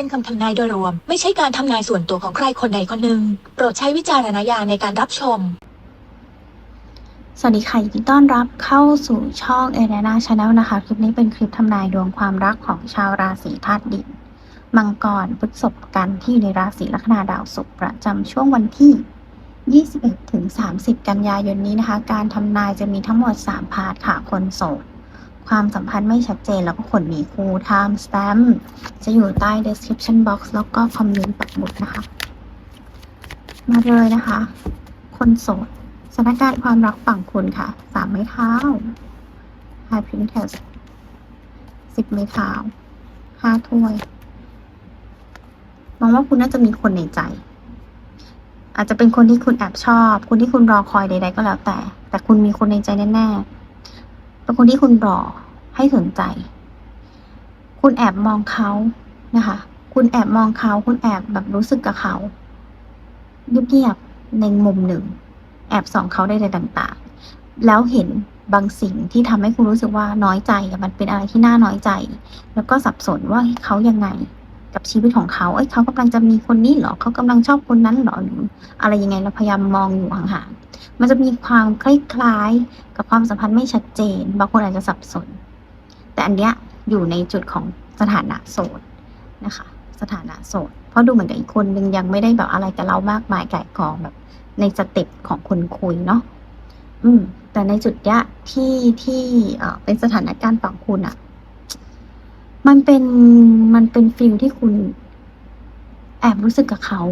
เป็นคำทำนายโดยรวม ไม่ใช่การทำนายส่วนตัวของใครคนใดคนหนึ่ง โปรดใช้วิจารณญาณในการรับชม สวัสดีค่ะยินดีต้อนรับเข้าสู่ช่องเอเ n นาชาแนลนะคะ คลิปนี้เป็นคลิปทำนายดวงความรักของชาวราศีธาตุดิน มังกรพฤษภกันที่อยู่ในราศีลัคนาดาวศุกร์ประจำช่วงวันที่ 21ถึง30 กันยายนนี้นะคะ การทำนายจะมีทั้งหมด 3 พาร์ทค่ะคนโสด ความสัมพันธ์ไม่ชัดเจนแล้วก็คนมีคู่ time stamp จะอยู่ใต้ description box แล้วก็คอมเมนต์ปักหมุดนะคะ มาเลยนะคะ คนโสดสถานการณ์ความรักฝั่งคุณค่ะ สามไม้เท้า High Princess สิบไม้เท้าห้าถ้วยมองว่าคุณน่าจะมีคนในใจ อาจจะเป็นคนที่คุณแอบชอบ คนที่คุณรอคอยใดๆก็แล้วแต่ แต่คุณมีคนในใจแน่ๆ็นคนที่คุณรอให้สนใจ คุณแอบมองเขานะคะ คุณแอบมองเขา คุณแอบแบบรู้สึกกับเขาเงียบๆในมุมหนึ่ง แอบส่องเขาได้ในต่าง ๆ แล้วเห็นบางสิ่งที่ทำให้คุณรู้สึกว่าน้อยใจมันเป็นอะไรที่น่าน้อยใจ แล้วก็สับสนว่าเขายังไง กับชีวิตของเขา เอ้ยเขากำลังจะมีคนนี้เหรอ เขากำลังชอบคนนั้นเหรอหรืออะไรยังไงเราพยายามมองอยู่ห่างๆ มันจะมีความคล้ายๆ กับความสัมพันธ์ไม่ชัดเจน บางคนอาจจะสับสน แต่อันเนี้ยอยู่ในจุดของสถานะโสดนะคะ สถานะโสด เพราะดูเหมือนกับอีกคนนึงยังไม่ได้แบบอะไรกับเรามากมายไก่กองแบบในสเต็ปของคนคุยเนาะ อืม แต่ในจุดเนี้ยที่ที่เอ่อเป็นสถานการณ์ฝั่งคุณอะ มันเป็นมันเป็นฟิลที่คุณแอบรู้สึกกับเขา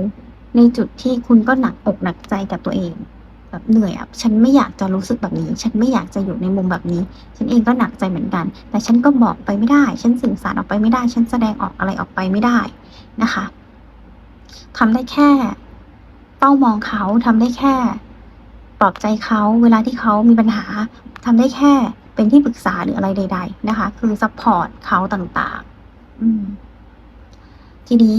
ในจุดที่คุณก็หนักอกหนักใจกับตัวเอง แบบเหนื่อยอะฉันไม่อยากจะรู้สึกแบบนี้ ฉันไม่อยากจะอยู่ในมุมแบบนี้ ฉันเองก็หนักใจเหมือนกัน แต่ฉันก็บอกไปไม่ได้ ฉันสื่อสารออกไปไม่ได้ ฉันแสดงออกอะไรออกไปไม่ได้นะคะทำได้แค่เป้ามองเขาทำได้แค่ปลอบใจเขาเวลาที่เขามีปัญหาทำได้แค่ เป็นที่ปรึกษาหรืออะไรใด ๆ นะคะ คือซัพพอร์ตเขาต่างๆทีนี้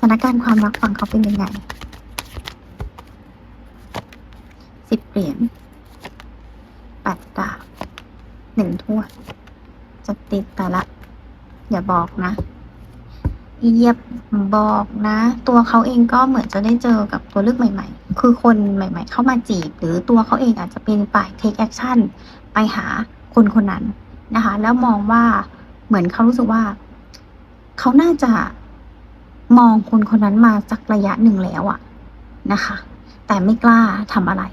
สถานการณ์ความรักฝั่งเขาเป็นยังไงสิบเหรียญแปดดาบหนึ่งถ้วยจะติดแต่ละ อย่าบอกนะ เยียบบอกนะ ตัวเขาเองก็เหมือนจะได้เจอกับตัวเลือกใหม่ ๆ คือคนใหม่ ๆ เข้ามาจีบ หรือตัวเขาเองอาจจะเป็นฝ่าย take action ไปหาคนคนนั้นนะคะ แล้วมองว่าเหมือนเขารู้สึกว่า เขาน่าจะมองคนคนนั้นมาสักระยะหนึ่งแล้วอะนะคะ แต่ไม่กล้าทำอะไร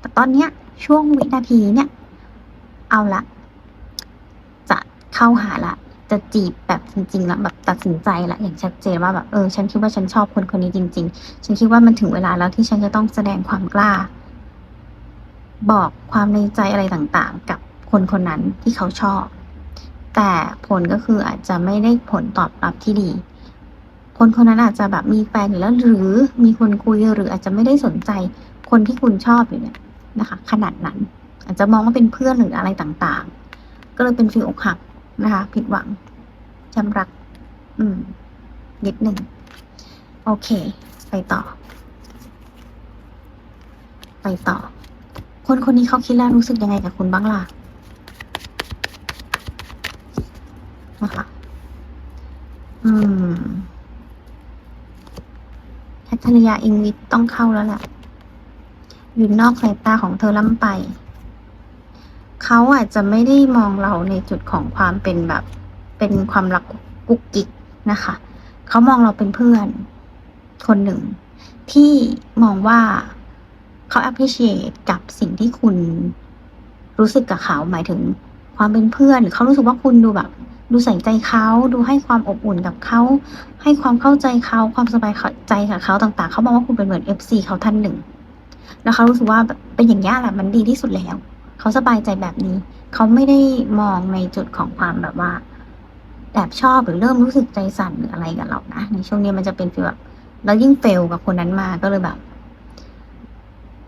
แต่ตอนเนี้ยช่วงวินาทีเนี่ย เอาละ จะเข้าหาละ จะจีบแบบจริงๆแล้วแบบตัดสินใจละอย่างชัดเจนว่าแบบเออฉันคิดว่าฉันชอบคนคนนี้จริง ๆ ฉันคิดว่ามันถึงเวลาแล้วที่ฉันจะต้องแสดงความกล้า บอกความในใจอะไรต่างๆ กับคนคนนั้นที่เขาชอบ แต่ผลก็คืออาจจะไม่ได้ผลตอบรับที่ดี คนคนนั้นอาจจะแบบมีแฟนอยู่แล้วหรือมีคนคุยหรืออาจจะไม่ได้สนใจคนที่คุณชอบอยู่เนี่ยนะคะ ขนาดนั้น อาจจะมองว่าเป็นเพื่อนหรืออะไรต่างๆ ก็เลยเป็นฟีลอกหัก นะคะ ผิดหวังจำรัก อืม นิดหนึ่ง โอเค ไปต่อ ไปต่อ คนคนนี้เขาคิดแล้วรู้สึกยังไงกับคุณบ้างล่ะนะคะอืมแคทริยาอิงวิทต้องเข้าแล้วแหละอยู่นอกสายตาของเธอล้ำไป เขาอาจจะไม่ได้มองเราในจุดของความเป็นแบบ เป็นความรักกุ๊กกิ๊กนะคะ เขามองเราเป็นเพื่อน คนหนึ่ง ที่มองว่าเขา appreciate กับสิ่งที่คุณรู้สึกกับเขาหมายถึงความเป็นเพื่อนหรือเขารู้สึกว่าคุณดูแบบ ดูใส่ใจเขาดูให้ความอบอุ่นกับเขา ให้ความเข้าใจเขาความสบายใจกับเขาต่าง ๆ เขามองว่าคุณเป็นเหมือน FC เขาท่านหนึ่ง แล้วเขารู้สึกว่าเป็นอย่างนี้แหละมันดีที่สุดแล้ว เขาสบายใจแบบนี้ เขาไม่ได้มองในจุดของความแบบว่าแอบชอบหรือเริ่มรู้สึกใจสั่นหรืออะไรกับเรานะในช่วงนี้มันจะเป็นฟีลแบบแล้วยิ่งเฟลกับคนนั้นมาก็เลยแบบ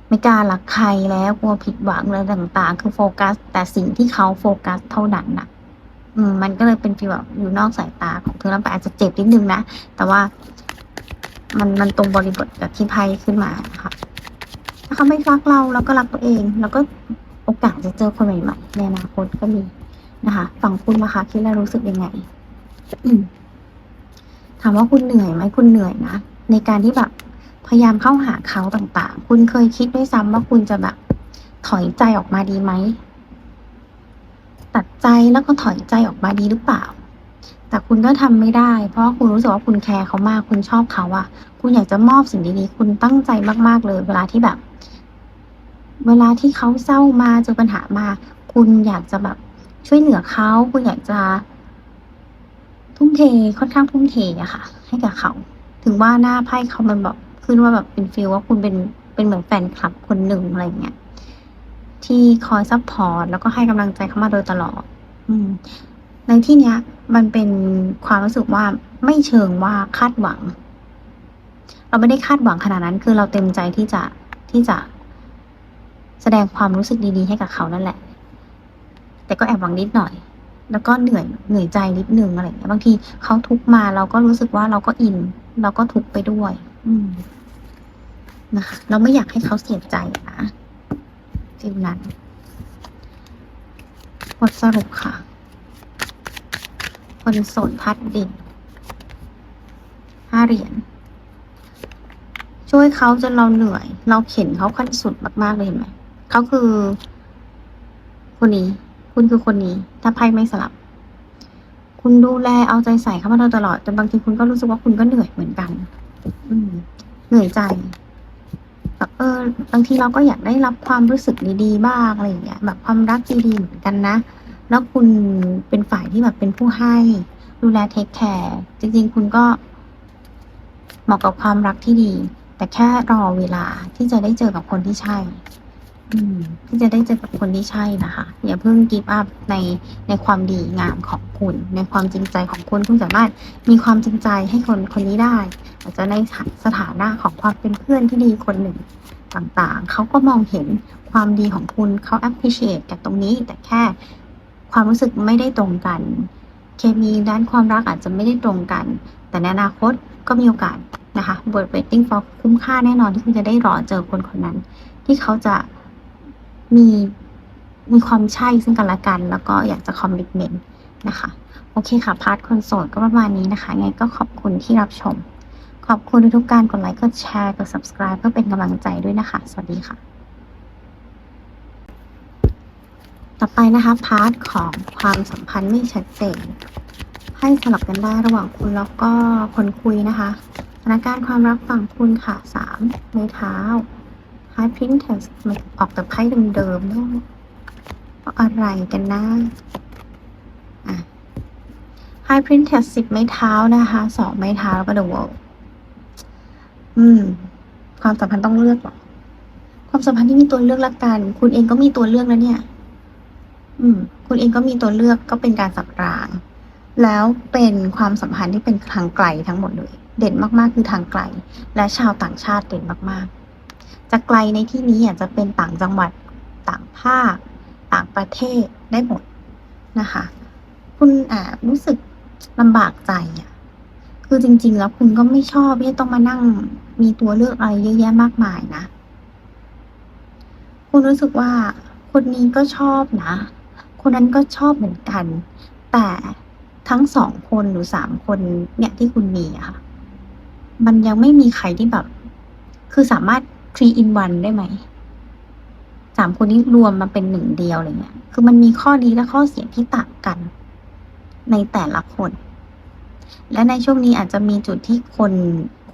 ไม่กล้ารักใครแล้วกลัวผิดหวังอะไรต่าง ๆ คือโฟกัส แต่สิ่งที่เขาโฟกัสเท่านั้นน่ะ อืม มันก็เลยเป็นฟีลแบบอยู่นอกสายตาของเธอแล้วไปอาจจะเจ็บนิดนึงนะ แต่ว่า มันมันตรงบริบทกับที่ไพ่ขึ้นมานะคะถ้าเขาไม่รักเราเราก็รักตัวเอง แล้วก็ โอกาสจะเจอคนใหม่ๆในอนาคตก็มีนะคะ ฝั่งคุณนะคะคิดแล้วรู้สึกยังไงถามว่าคุณเหนื่อยไหมคุณเหนื่อยนะในการที่แบบพยายามเข้าหาเขาต่างๆ คุณเคยคิดด้วยซ้ำว่าคุณจะแบบ ถอยใจออกมาดีไหมตัดใจแล้วก็ถอยใจออกมาดีหรือเปล่า แต่คุณก็ทำไม่ได้ เพราะว่าคุณรู้สึกว่าคุณแคร์เขามาก คุณชอบเขาอะคุณอยากจะมอบสิ่งดีๆ คุณตั้งใจมากๆเลย เวลาที่แบบ เวลาที่เขาเศร้ามาเจอปัญหามา คุณอยากจะแบบช่วยเหลือเขาคุณอยากจะ ทุ่มเทค่อนข้างทุ่มเทอะค่ะ ให้กับเขา ถึงว่าหน้าไพ่เขามันแบบขึ้นว่าแบบเป็นฟีลว่าคุณเป็นเป็นเหมือนแฟนคลับคนหนึ่งอะไรเงี้ยที่คอยซัพพอร์ตแล้วก็ให้กำลังใจเขามาโดยตลอด อืม ในที่เนี้ย มันเป็นความรู้สึกว่าไม่เชิงว่าคาดหวัง เราไม่ได้คาดหวังขนาดนั้น คือเราเต็มใจที่จะที่จะ แสดงความรู้สึกดีๆ ให้กับเขานั่นแหละ แต่ก็แอบหวังนิดหน่อย แล้วก็เหนื่อยเหนื่อยใจนิดนึงอะไรเงี้ย บางทีเขาทุกมาเราก็รู้สึกว่าเราก็อิน เราก็ทุกไปด้วย อืมนะคะเราไม่อยากให้เขาเสียใจนะฟิลนั้นบทสรุปค่ะ คนโสดพัดดินห้าเหรียญช่วยเขาจนเราเหนื่อย เราเข็นเขาขั้นสุดมาก ๆ เลยเห็นไหม เขาคือ คนนี้ คุณคือคนนี้ ถ้าไพ่ไม่สลับ คุณดูแลเอาใจใส่เขามาโดยตลอดจนบางทีคุณก็รู้สึกว่าคุณก็เหนื่อยเหมือนกัน อืม เหนื่อยใจแบบเออบางทีเราก็อยากได้รับความรู้สึกดีๆบ้างอะไรอย่างเงี้ยแบบความรักดีๆเหมือนกันนะ แล้วคุณเป็นฝ่ายที่แบบเป็นผู้ให้ ดูแลเทคแคร์จริง ๆ คุณก็เหมาะกับความรักที่ดี แต่แค่รอเวลาที่จะได้เจอกับคนที่ใช่ อืมที่จะได้เจอกับคนที่ใช่นะคะ อย่าเพิ่งกิฟต์อัพในในความดีงามของคุณ ในความจริงใจของคุณคุณสามารถมีความจริงใจให้คนคนนี้ได้ อาจจะในสถานะของความเป็นเพื่อนที่ดีคนหนึ่งต่างๆ เขาก็มองเห็นความดีของคุณเขา appreciate กับตรงนี้ แต่แค่ความรู้สึกไม่ได้ตรงกัน เคมีด้านความรักอาจจะไม่ได้ตรงกัน แต่ในอนาคตก็มีโอกาสนะคะบท waiting for คุ้มค่าแน่นอนที่คุณจะได้รอเจอคนคนนั้น ที่เขาจะ มีมีความใช่ซึ่งกันและกัน แล้วก็อยากจะคอมมิ t เมนต์นะคะ โอเคค่ะ พาร์ทคนโสดก็ประมาณนี้นะคะ ไงก็ขอบคุณที่รับชม ขอบคุณทุกๆการกดไลค์กดแชร์กด subscribe เพื่อเป็นกำลังใจด้วยนะคะ สวัสดีค่ะ ต่อไปนะคะ พาร์ทของความสัมพันธ์ไม่ชัดเจนให้สลับกันได้ระหว่างคุณแล้วก็คนคุยนะคะสถานการณ์ความรักฝั่งคุณค่ะสามไม้เท้า High Princess มันออกแต่ไพ่เดิมๆเนอะว่าอะไรกันนะอะ High Princess สิบไม้เท้านะคะสองไม้เท้าแล้วก็ The World อืม ความสัมพันธ์ต้องเลือกหรอความสัมพันธ์ที่มีตัวเลือกละกัน คุณเองก็มีตัวเลือกแล้วเนี่ย อืม คุณเองก็มีตัวเลือกก็เป็นการสับราง แล้วเป็นความสัมพันธ์ที่เป็นทางไกลทั้งหมดเลย เด่นมากๆคือทางไกล และชาวต่างชาติเด่นมากๆ จะไกลในที่นี้อาจจะเป็นต่างจังหวัดต่างภาค ต่างประเทศได้หมดนะคะ คุณอารู้สึกลำบากใจอะคือจริง ๆ แล้วคุณก็ไม่ชอบที่ต้องมานั่งมีตัวเลือกอะไรเยอะแยะมากมายนะ คุณรู้สึกว่าคนนี้ก็ชอบนะ คนนั้นก็ชอบเหมือนกัน แต่ทั้งสองคนหรือสามคนเนี่ยที่คุณมีอะค่ะ มันยังไม่มีใครที่แบบ คือสามารถ three in one ได้ไหมสามคนนี้รวมมาเป็นหนึ่งเดียวอะไรเงี้ย คือมันมีข้อดีและข้อเสียที่ต่างกัน ในแต่ละคน และในช่วงนี้อาจจะมีจุดที่คน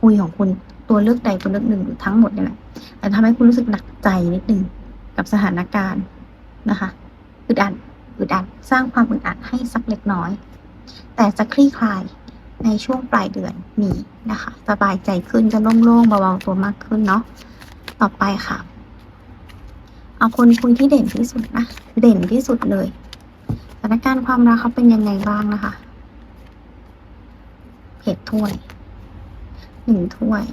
คุยของคุณตัวเลือกใดตัวเลือกหนึ่งหรือทั้งหมดเนี่ยแหละอาจจะทำให้คุณรู้สึกหนักใจนิดนึงกับสถานการณ์นะคะอึดอัดอึดอัดสร้างความอึดอัดให้สักเล็กน้อย แต่จะคลี่คลายในช่วงปลายเดือนนี้นะคะ สบายใจขึ้นจะโล่งๆเบาๆตัวมากขึ้นเนาะ ต่อไปค่ะ เอาคนคุยที่เด่นที่สุดนะ เด่นที่สุดเลย สถานการณ์ความรักเขาเป็นยังไงบ้างนะคะ เพจถ้วย หนึ่งถ้วย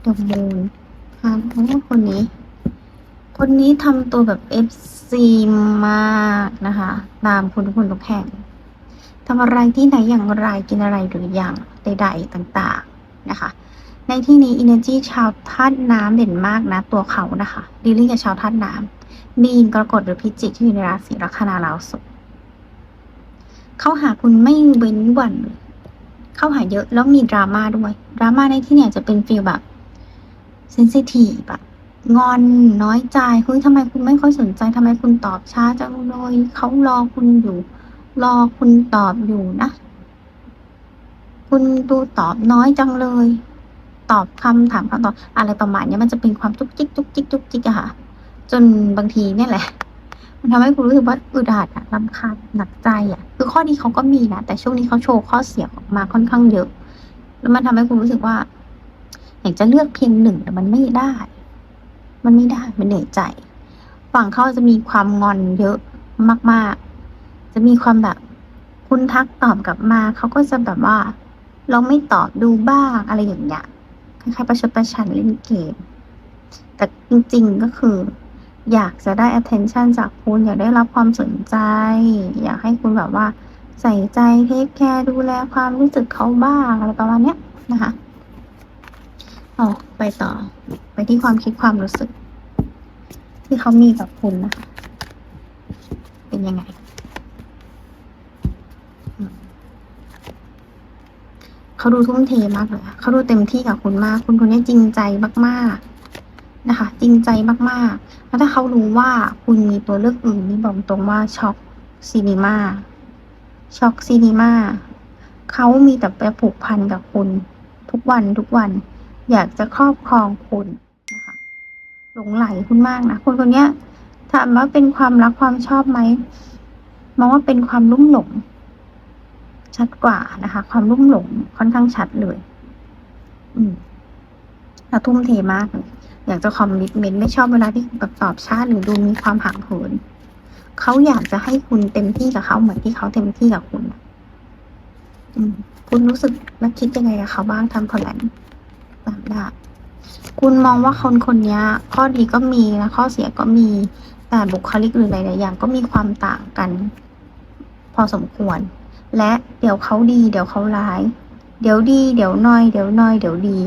เดอะมูนค่ะโอ้คนนี้ คนนี้ทำตัวแบบเอฟซีมากนะคะ ตามคุณทุกคนทุกแห่งทำอะไรที่ไหนอย่างไรกินอะไรหรืออย่างใดๆต่าง ๆ นะคะ ในที่นี้ Energy ชาวธาตุน้ำเด่นมากนะ ตัวเขานะคะดีลิ่งกับชาวธาตุน้ำมีนกรกฎหรือพิจิกที่อยู่ในราศีลัคนาราสุขเขาหาคุณไม่เว้นวันเลยเข้าหาเยอะแล้วมีดราม่าด้วย ดราม่าในที่เนี่ยจะเป็นฟีลแบบเซนซิทีฟแบบงอนน้อยใจเฮ้ยทำไมคุณไม่ค่อยสนใจทำไมคุณตอบช้าจังเลยเขารอคุณอยู่ รอคุณตอบอยู่นะ คุณดูตอบน้อยจังเลย ตอบคำถามคำตอบอะไรประมาณนี้มันจะเป็นความจุกจิกจุกจิกจุกจิกอะค่ะ จนบางทีเนี่ยแหละ มันทำให้คุณรู้สึกว่าอึดอัดอะรำคาญหนักใจอะคือข้อดีเขาก็มีนะแต่ช่วงนี้เขาโชว์ข้อเสียออกมาค่อนข้างเยอะ แล้วมันทำให้คุณรู้สึกว่า อยากจะเลือกเพียงหนึ่งแต่มันไม่ได้ มันไม่ได้มันเหนื่อยใจ ฝั่งเขาจะมีความงอนเยอะมาก ๆ จะมีความแบบคุณทักตอบกลับมาเขาก็จะแบบว่าลองไม่ตอบดูบ้างอะไรอย่างเงี้ย คล้ายๆประชดประชันเล่นเกม แต่จริงๆก็คือ อยากจะได้ attention จากคุณ อยากได้รับความสนใจ อยากให้คุณแบบว่า ใส่ใจเทคแคร์ดูแลความรู้สึกเขาบ้างอะไรประมาณเนี้ยนะคะอ๋อไปต่อ ไปที่ความคิดความรู้สึก ที่เขามีกับคุณนะคะเป็นยังไงอืม เขาดูทุ่มเทมากเลยเขาดูเต็มที่กับคุณมาก คุณคนนี้จริงใจมากๆนะคะ จริงใจมากๆ แล้วถ้าเขารู้ว่าคุณมีตัวเลือกอื่นนี่บอกตรงว่าช็อกซีนีมาช็อกซีนีมาเขามีแต่ไปผูกพันกับคุณ ทุกวันทุกวัน อยากจะครอบครองคุณนะคะหลงไหลคุณมากนะคนคนนี้ถามว่าเป็นความรักความชอบไหมมองว่าเป็นความลุ่มหลง ชัดกว่านะคะ ความลุ่มหลงค่อนข้างชัดเลย อืมแล้วทุ่มเทมาก อยากจะคอมมิตเมนต์ไม่ชอบเวลาที่แบบตอบช้าหรือดูมีความห่างเหินเขาอยากจะให้คุณเต็มที่กับเขาเหมือนที่เขาเต็มที่กับคุณอืมคุณรู้สึกและคิดยังไงกับเขาบ้างทำพอแลนตามได้คุณมองว่าคนคนนี้ข้อดีก็มีและข้อเสียก็มีแต่บุคลิกหรือหลายๆอย่างก็มีความต่างกัน พอสมควร และเดี๋ยวเขาดี เดี๋ยวเขาร้าย เดี๋ยวดี เดี๋ยวน้อย เดี๋ยวน้อย เดี๋ยวดี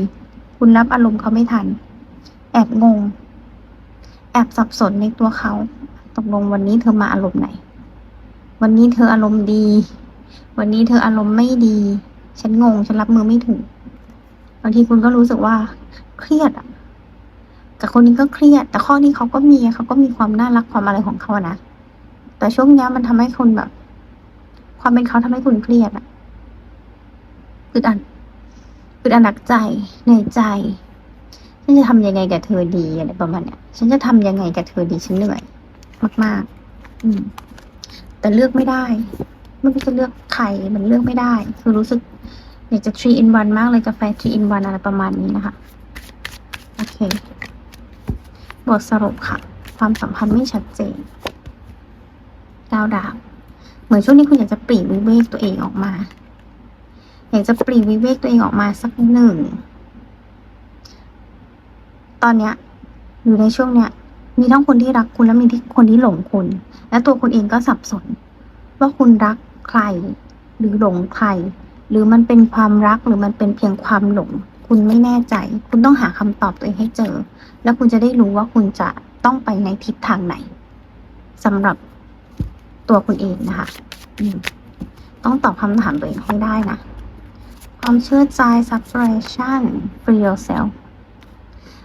คุณรับอารมณ์เขาไม่ทัน แอบงง แอบสับสนในตัวเขา ตกลงวันนี้เธอมาอารมณ์ไหน วันนี้เธออารมณ์ดี วันนี้เธออารมณ์ไม่ดี ฉันงง ฉันรับมือไม่ถูก บางทีคุณก็รู้สึกว่า เครียดอะกับคนนี้ก็เครียด แต่ข้อนี้เขาก็มีเขาก็มีความน่ารักความอะไรของเขานะ แต่ช่วงนี้มันทำให้คุณแบบ ความเป็นเขาทำให้คุณเครียดอะอึดอัดอึดอัดหนักใจเหนื่อยใจ ฉันจะทำยังไงกับเธอดีอะไรประมาณเนี้ย ฉันจะทำยังไงกับเธอดี ฉันเหนื่อย มาก ๆ อืม แต่เลือกไม่ได้ ไม่รู้จะเลือกใคร มันเลือกไม่ได้ คือรู้สึกอยากจะ three in one มากเลยกาแฟ three in one อะไรประมาณนี้นะคะ โอเค บทสรุปค่ะ ความสัมพันธ์ไม่ชัดเจนดาวดาว มือนช่วงนี้คุณอยากจะปลีกวิเวกตัวเองออกมา อยากจะปลีกวิเวกตัวเองออกมาสักหนึ่ง ตอนเนี้ยอยู่ในช่วงเนี้ย มีทั้งคนที่รักคุณและมีที่คนที่หลงคุณ และตัวคุณเองก็สับสน ว่าคุณรักใคร หรือหลงใคร หรือมันเป็นความรักหรือมันเป็นเพียงความหลง คุณไม่แน่ใจ คุณต้องหาคำตอบตัวเองให้เจอ แล้วคุณจะได้รู้ว่าคุณจะต้องไปในทิศทางไหนสำหรับ ตัวคุณเองนะคะต้องตอบคำถามตัวเองให้ได้นะ ความเชื่อใจ separation free yourself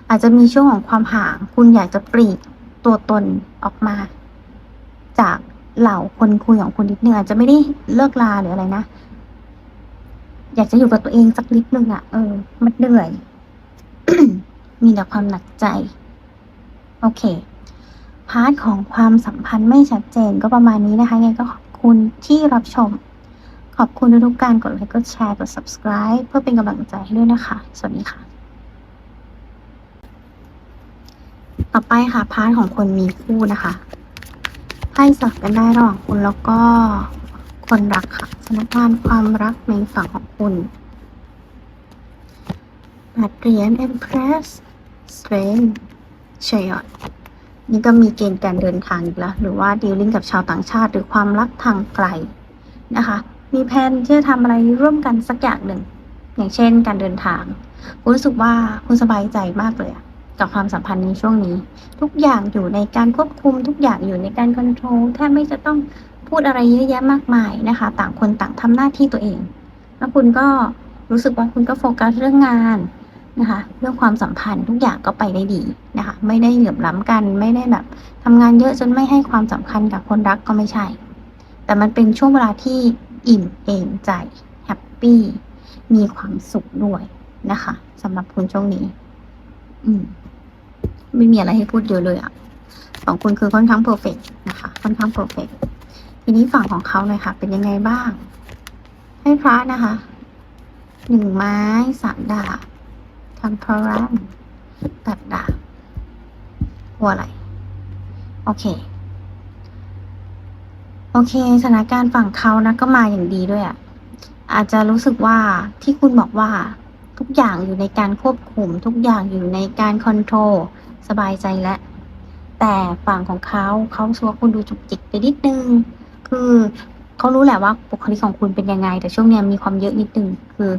อาจจะมีช่วงของความห่าง คุณอยากจะปลีกตัวตนออกมา จากเหล่าคนคุยของคุณนิดนึงอาจจะไม่ได้เลิกลาหรืออะไรนะ อยากจะอยู่กับตัวเองสักนิดนึงอะ่ะ เออ มันเหนื่อย มีแต่ความหนักใจ โอเค พาร์ทของความสัมพันธ์ไม่ชัดเจนก็ประมาณนี้นะคะไงก็ขอบคุณที่รับชม ขอบคุณทุกๆการกดไลค์กดแชร์กด subscribe เพื่อเป็นกำลังใจให้ด้วยนะคะ สวัสดีค่ะ ต่อไปค่ะพาร์ทของคนมีคู่นะคะไพ่สับกันได้ระหว่างคุณแล้วก็คนรักค่ะสถานการณ์ความรักในฝั่งของคุณอัดเหรียญ Empress Strength ชยอด นี่ก็มีเกณฑ์การเดินทางอีกแล้ว หรือว่าดีลลิ่งกับชาวต่างชาติ หรือความรักทางไกลนะคะ มีแผนที่จะทำอะไรร่วมกันสักอย่างหนึ่ง อย่างเช่น การเดินทาง คุณรู้สึกว่าคุณสบายใจมากเลยกับความสัมพันธ์ในช่วงนี้ ทุกอย่างอยู่ในการควบคุม ทุกอย่างอยู่ในการคอนโทรลแทบไม่จะต้องพูดอะไรเยอะแยะมากมายนะคะ ต่างคนต่างทำหน้าที่ตัวเอง แล้วคุณก็รู้สึกว่าคุณก็โฟกัสเรื่องงาน นะคะ เรื่องความสัมพันธ์ทุกอย่างก็ไปได้ดีนะคะ ไม่ได้เหลื่อมล้ำกัน ไม่ได้แบบทำงานเยอะจนไม่ให้ความสำคัญกับคนรักก็ไม่ใช่ แต่มันเป็นช่วงเวลาที่อิ่มเอมใจแฮปปี้มีความสุขด้วยนะคะสำหรับคุณช่วงนี้ อืม ไม่มีอะไรให้พูดเยอะเลยอะของคุณคือค่อนข้างเพอร์เฟกนะคะ ค่อนข้างเพอร์เฟกทีนี้ฝั่งของเขาเลยค่ะ เป็นยังไงบ้าง ให้พระนะคะหนึ่งไม้สามดาบ ทำพรัมแปดดาหัวอะไรโอเค โอเคสถานการณ์ฝั่งเขานะก็มาอย่างดีด้วยอะ่ะ อาจจะรู้สึกว่าที่คุณบอกว่าทุกอย่างอยู่ในการควบคุม ทุกอย่างอยู่ในการคอนโทรลสบายใจแล้วแต่ฝั่งของเขาเขาชัวคุณดูจุกจิกไปนิดนึง คือเขารู้แหละว่าบุคลิกของคุณเป็นยังไง แต่ช่วงนี้มีความเยอะนิดนึง คือ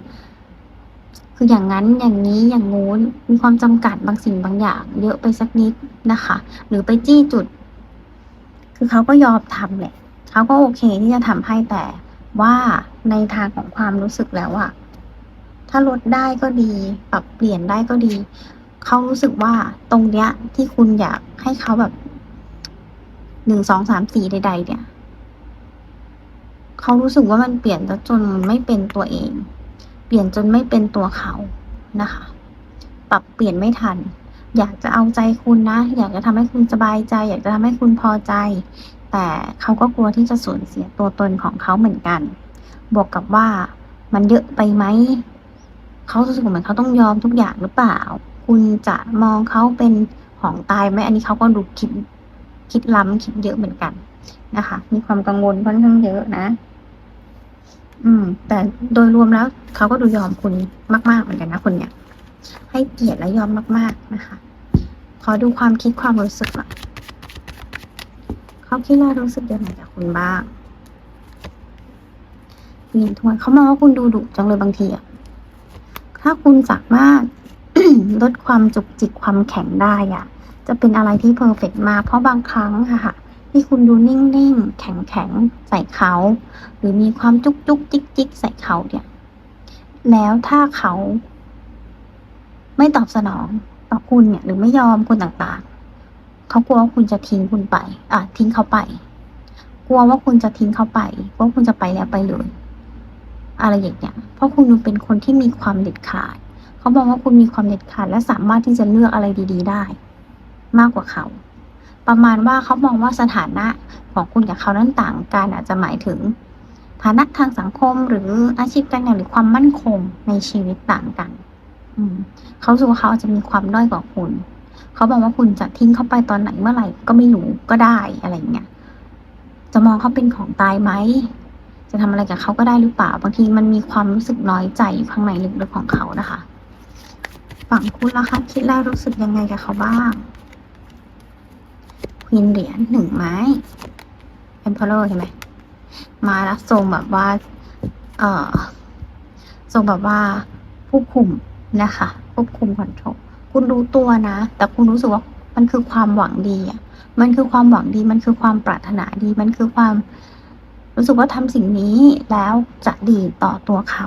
คืออย่างนั้นอย่างนี้อย่างงู้นมีความจำกัดบางสิ่งบางอย่าง เยอะไปสักนิดนะคะ หรือไปจี้จุด คือเขาก็ยอมทำแหละเขาก็โอเคที่จะทำให้แต่ว่าในทางของความรู้สึกแล้วอะถ้าลดได้ก็ดี ปรับเปลี่ยนได้ก็ดี เขารู้สึกว่าตรงเนี้ย ที่คุณอยากให้เขาแบบหนึ่งสองสามสี่ใด ๆ เนี่ย เขารู้สึกว่ามันเปลี่ยนแล้วจนไม่เป็นตัวเอง เปลี่ยนจนไม่เป็นตัวเขานะคะ ปรับเปลี่ยนไม่ทัน อยากจะเอาใจคุณนะ อยากจะทำให้คุณสบายใจ อยากจะทำให้คุณพอใจ แต่เขาก็กลัวที่จะสูญเสียตัวตนของเขาเหมือนกัน บวกกับว่ามันเยอะไปไหม เขารู้สึกเหมือนเขาต้องยอมทุกอย่างหรือเปล่า คุณจะมองเขาเป็นของตายไหมอันนี้เขาก็ดูคิดคิดล้ำคิดเยอะเหมือนกันนะคะ มีความกังวลค่อนข้างเยอะนะ อืม แต่โดยรวมแล้วเขาก็ดูยอมคุณมาก ๆ เหมือนกันนะคนเนี้ยให้เกียรติและยอมมาก ๆ นะคะ ขอดูความคิดความรู้สึกหน่อยเขาคิดและรู้สึกยังไงกับคุณบ้างมีทวนเขามองว่าคุณดูดุจังเลยบางทีอะถ้าคุณสามารถลดความจุกจิกความแข็งได้อะจะเป็นอะไรที่เพอร์เฟกมากเพราะบางครั้งค่ะ ที่คุณดูนิ่งๆ แข็งๆ ใส่เขา หรือมีความจุกจุกจิกจิกใส่เขาเนี่ย แล้วถ้าเขา ไม่ตอบสนองต่อคุณเนี่ย หรือไม่ยอมคุณต่างๆ เขากลัวว่าคุณจะทิ้งคุณไป อะ ทิ้งเขาไป กลัวว่าคุณจะทิ้งเขาไปว่าคุณจะไปแล้วไปเลย อะไรอย่างเงี้ย เพราะคุณดูเป็นคนที่มีความเด็ดขาด เขาบอกว่าคุณมีความเด็ดขาดและสามารถที่จะเลือกอะไรดี ๆ ได้ มากกว่าเขา ประมาณว่าเขามองว่าสถานะของคุณกับเขานั้นต่างกันอาจจะหมายถึง ฐานะทางสังคมหรืออาชีพการงานหรือความมั่นคงในชีวิตต่างกัน อืมเขารู้สึกว่าเขาอาจจะมีความด้อยกว่าคุณ เขาบอกว่าคุณจะทิ้งเขาไปตอนไหนเมื่อไหร่ก็ไม่รู้ก็ได้อะไรเงี้ยจะมองเขาเป็นของตายไหมจะทำอะไรกับเขาก็ได้หรือเปล่า บางทีมันมีความรู้สึกน้อยใจอยู่ข้างในลึกๆของเขานะคะ ฝั่งคุณล่ะคะคิดแล้วรู้สึกยังไงกับเขาบ้าง ควีนเหรียญหนึ่งไม้ e m p e r o r ใช่ไหมมาแล้วทรงแบบว่า เอ่อทรงแบบว่าควบคุมนะคะควบคุมคอนโทรลคุณรู้ตัวนะ แต่คุณรู้สึกว่ามันคือความหวังดีอะ มันคือความหวังดี มันคือความปรารถนาดี มันคือความรู้สึกว่าทำสิ่งนี้แล้วจะดีต่อตัวเขา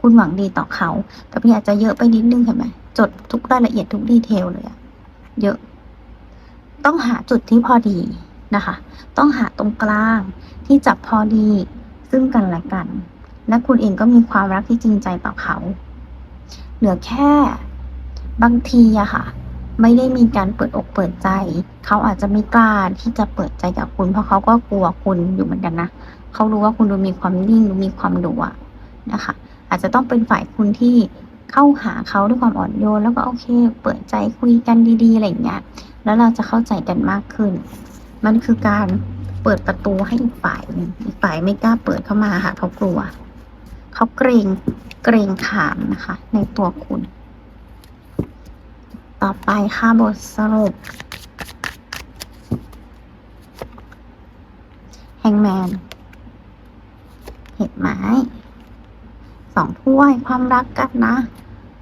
คุณหวังดีต่อเขา แต่พี่อาจจะเยอะไปนิดนึงเห็นไหมจดทุกรายละเอียดทุกดีเทลเลยอะเยอะ ต้องหาจุดที่พอดีนะคะ ต้องหาตรงกลางที่จับพอดีซึ่งกันและกัน และคุณเองก็มีความรักที่จริงใจต่อเขา เหลือแค่บางทีอะค่ะ ไม่ได้มีการเปิดอกเปิดใจ เขาอาจจะไม่กล้าที่จะเปิดใจกับคุณ เพราะเขาก็กลัวคุณอยู่เหมือนกันนะเขารู้ว่าคุณดูมีความนิ่งดูมีความดุอะนะคะ อาจจะต้องเป็นฝ่ายคุณที่เข้าหาเขาด้วยความอ่อนโยน แล้วก็โอเค เปิดใจคุยกันดีๆอะไรอย่างเงี้ย แล้วเราจะเข้าใจกันมากขึ้น มันคือการเปิดประตูให้อีกฝ่ายหนึ่งอีกฝ่ายไม่กล้าเปิดเข้ามาค่ะเขากลัว เขาเกรงเกรงขามนะคะ ในตัวคุณ ต่อไปค่ะบทสรุปแฮงแมน เห็ดไม้ สองถ้วยความรักกันนะ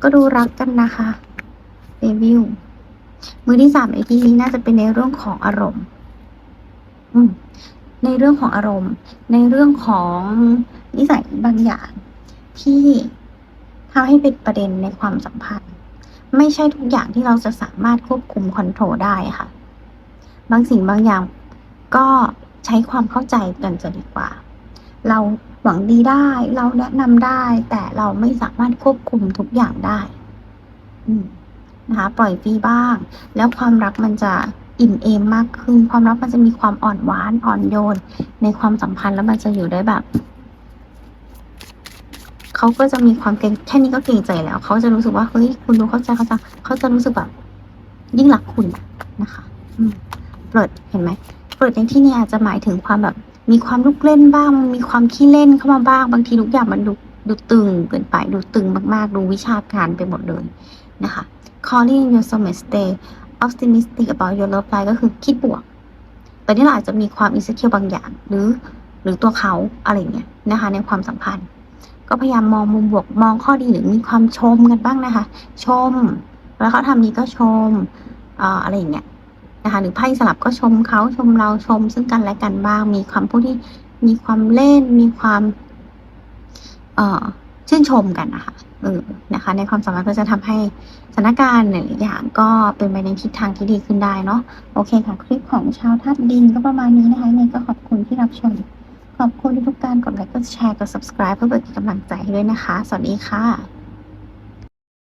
ก็ดูรักกันนะคะเดวิล มือที่สามในที่นี้น่าจะเป็นในเรื่องของอารมณ์อืมในเรื่องของอารมณ์ ในเรื่องของนิสัยบางอย่างที่ทำให้เป็นประเด็นในความสัมพันธ์ ไม่ใช่ทุกอย่างที่เราจะสามารถควบคุมคอนโทรลได้ค่ะ บางสิ่งบางอย่างก็ใช้ความเข้าใจกันจะดีกว่า เราหวังดีได้ เราแนะนำได้ แต่เราไม่สามารถควบคุมทุกอย่างได้ อืม นะคะปล่อยฟรีบ้าง แล้วความรักมันจะอิ่มเอมมากขึ้น ความรักมันจะมีความอ่อนหวานอ่อนโยน ในความสัมพันธ์แล้วมันจะอยู่ได้แบบเขาก็จะมีความเกรงแค่นี้ก็เกรงใจแล้วเขาจะรู้สึกว่าเฮ้ยคุณรู้เข้าใจเขาจะเขาจะรู้สึกแบบยิ่งรักคุณนะคะอืมเปิดเห็นไหมเปิดในที่นี้อาจจะหมายถึงความแบบมีความลุกเล่นบ้าง มีความขี้เล่นเข้ามาบ้าง บางทีทุกอย่างมันดูดูตึงเกินไป ดูตึงมากๆ ดูวิชาการไปหมดเลยนะคะ calling your soulmate stay optimistic about your love life ก็คือคิดบวก แต่นี่เราอาจจะมีความ insecure บางอย่าง หรือหรือตัวเขาอะไรเงี้ยนะคะ ในความสัมพันธ์ ก็พยายามมองมุมบวกมองข้อดีหรือมีความชมกันบ้างนะคะ ชม แล้วเขาทำนี้ก็ชมออะไรอย่างเงี้ยนะคะหรือไพ่สลับก็ชมเขาชมเราชม ซึ่งกันและกันบ้าง มีคำพูดที่มีความเล่นมีความ เอ่อชื่นชมกันนะคะ เออนะคะ ในความสามารถก็จะทำให้สถานการณ์หลายอย่างก็เป็นไปในทิศทางที่ดีขึ้นได้เนาะโอเคค่ะ คลิปของชาวธาตุดินก็ประมาณนี้นะคะยังไงก็ขอบคุณที่รับชม ขอบคุณทุกการกดไลค์กดแชร์กด subscribe เพื่อเป็นกำลังใจให้ด้วยนะคะ สวัสดีค่ะ